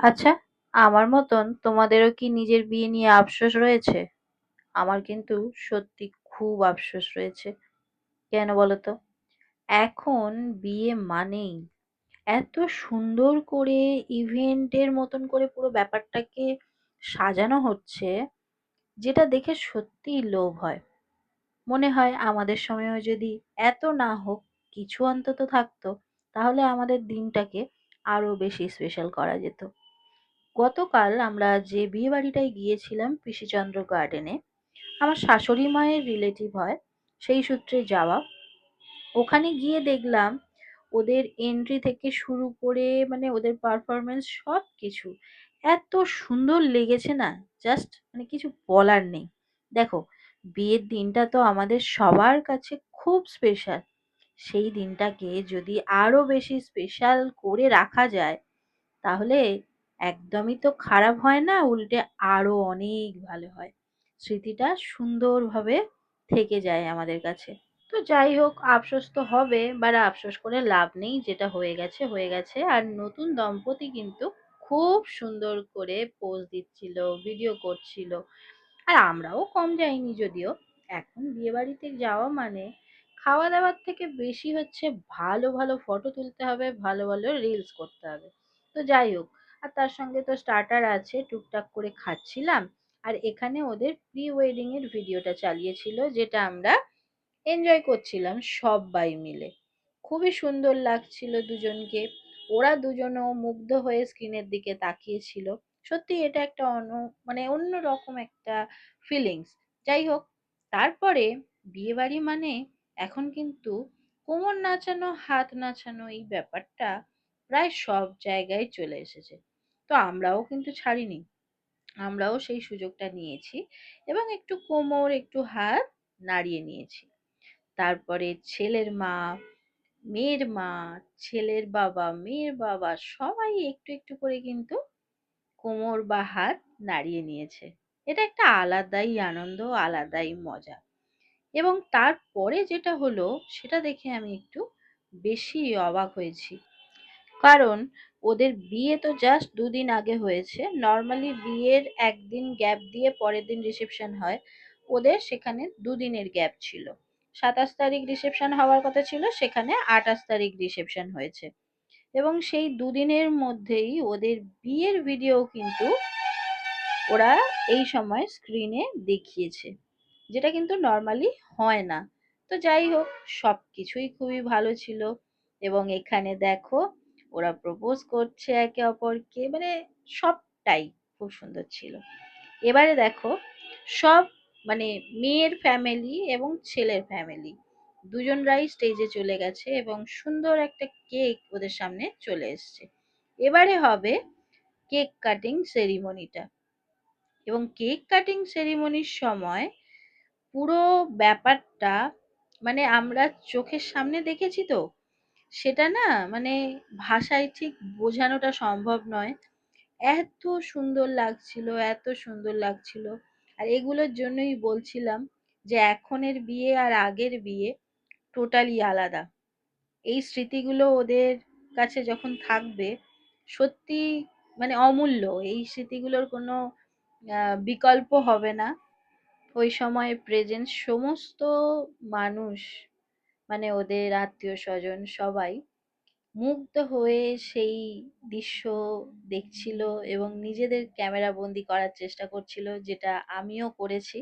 আচ্ছা আমার মতন তোমাদেরও কি নিজের বিয়ে নিয়ে আফসোস রয়েছে? আমার কিন্তু সত্যি খুব আফসোস রয়েছে। কেন বলো তো এখন বিয়ে মানেই এত সুন্দর করে ইভেন্টের মতন করে পুরো ব্যাপারটাকে সাজানো হচ্ছে, যেটা দেখে সত্যিই লোভ হয়। মনে হয় আমাদের সময়ও যদি এত না হোক, কিছু অন্তত থাকতো, তাহলে আমাদের দিনটাকে আরও বেশি স্পেশাল করা যেত। গতকাল আমরা যে বিয়ে বাড়িটায় গিয়েছিলাম পিসিচন্দ্র গার্ডেনে, আমার শাশুড়ি মায়ের রিলেটিভ হয়, সেই সূত্রে যাওয়া। ওখানে গিয়ে দেখলাম ওদের এন্ট্রি থেকে শুরু করে মানে ওদের পারফরমেন্স সব কিছু এত সুন্দর লেগেছে না জাস্ট মানে কিছু বলার নেই। দেখো, বিয়ের দিনটা তো আমাদের সবার কাছে খুব স্পেশাল সেই দিনটাকে যদি আরও বেশি স্পেশাল করে রাখা যায়, তাহলে একদমই তো খারাপ হয় না, উল্টে আরও অনেক ভালো হয়। স্মৃতিটা সুন্দরভাবে থেকে যায় আমাদের কাছে। তো যাই হোক, আফসোস তো হবে বাট আফসোস করে লাভ নেই, যেটা হয়ে গেছে হয়ে গেছে। আর নতুন দম্পতি কিন্তু খুব সুন্দর করে পোজ দিচ্ছিল ভিডিও করছিল। আর আমরাও কম যাইনি যদিও। এখন বিয়ে বাড়িতে যাওয়া মানে খাওয়া দাওয়ার থেকে বেশি হচ্ছে ভালো ভালো ফটো তুলতে হবে, ভালো ভালো রিলস করতে হবে। তো যাই হোক আর তার সঙ্গে তো স্টার্টার আছে, টুকটাক করে খাচ্ছিলাম। আর এখানে ওদের প্রি ওয়েডিং এর ভিডিওটা চালিয়েছিল, যেটা আমরা এনজয় করছিলাম সবাই মিলে। খুবই সুন্দর লাগছিল দুজনকে। ওরা দুজনও মুগ্ধ হয়ে স্ক্রিনের দিকে তাকিয়েছিল। সত্যি এটা একটা অন্য মানে অন্যরকম একটা ফিলিংস যাই হোক, তারপরে বিয়েবাড়ি মানে এখন কিন্তু কোমর নাচানো, হাত নাচানো এই ব্যাপারটা প্রায় সব জায়গায় চলে এসেছে। তো আমরাও কিন্তু ছাড়িনি। আমরাও সেই সুযোগটা নিয়েছি এবং একটু কোমর, একটু হাত নাড়িয়ে নিয়েছি। তারপরে ছেলের মা, মেয়ের মা, ছেলের বাবা, মেয়ের বাবা সবাই একটু একটু করে কিন্তু কোমর বা হাত নাড়িয়ে নিয়েছে। এটা একটা আলাদাই আনন্দ, আলাদাই মজা। এবং তারপরে যেটা হলো, সেটা দেখে আমি একটু বেশি অবাক হয়েছি। কারণ ওদের বিয়ে তো জাস্ট দুদিন আগে হয়েছে। নর্মালি বিয়ের একদিন গ্যাপ দিয়ে পরের দিন রিসেপশন হয়। ওদের সেখানে দুদিনের গ্যাপ ছিল। সাতাশ তারিখ রিসেপশন হওয়ার কথা ছিল, সেখানে আঠাশ তারিখ রিসেপশন হয়েছে। এবং সেই দুদিনের মধ্যেই ওদের বিয়ের ভিডিও কিন্তু ওরা এই সময় স্ক্রিনে দেখিয়েছে। যেটা কিন্তু নর্মালি হয় না। তো যাই হোক সব কিছুই খুবই ভালো ছিল। এবং এখানে দেখো ওরা প্রপোজ করছে একে অপরকে মানে সবটাই খুব সুন্দর ছিল। এবারে দেখো, সব মানে মেয়ের ফ্যামিলি এবং ছেলের ফ্যামিলি দুজনরাই স্টেজে চলে গেছে এবং সুন্দর একটা কেক ওদের সামনে চলে এসছে। এবারে হবে কেক কাটিং সেরিমনিটা এবং কেক কাটিং সেরিমনির সময় পুরো ব্যাপারটা মানে আমরা চোখের সামনে দেখেছি তো সেটা না মানে ভাষায় ঠিক বোঝানোটা সম্ভব নয়। এত সুন্দর লাগছিল, এত সুন্দর লাগছিল। আর এগুলোর জন্যই বলছিলাম যে এখনের বিয়ে আর আগের বিয়ে টোটালি আলাদা। এই স্মৃতিগুলো ওদের কাছে যখন থাকবে, সত্যি মানে অমূল্য। এই স্মৃতিগুলোর কোনো বিকল্প হবে না। ওই সময় প্রেজেন্ট সমস্ত মানুষ মানে ওদের আত্মীয় স্বজন সবাই মুগ্ধ হয়ে সেই দৃশ্য দেখছিল এবং নিজেদের ক্যামেরা বন্দি করার চেষ্টা করছিল, যেটা আমিও করেছি।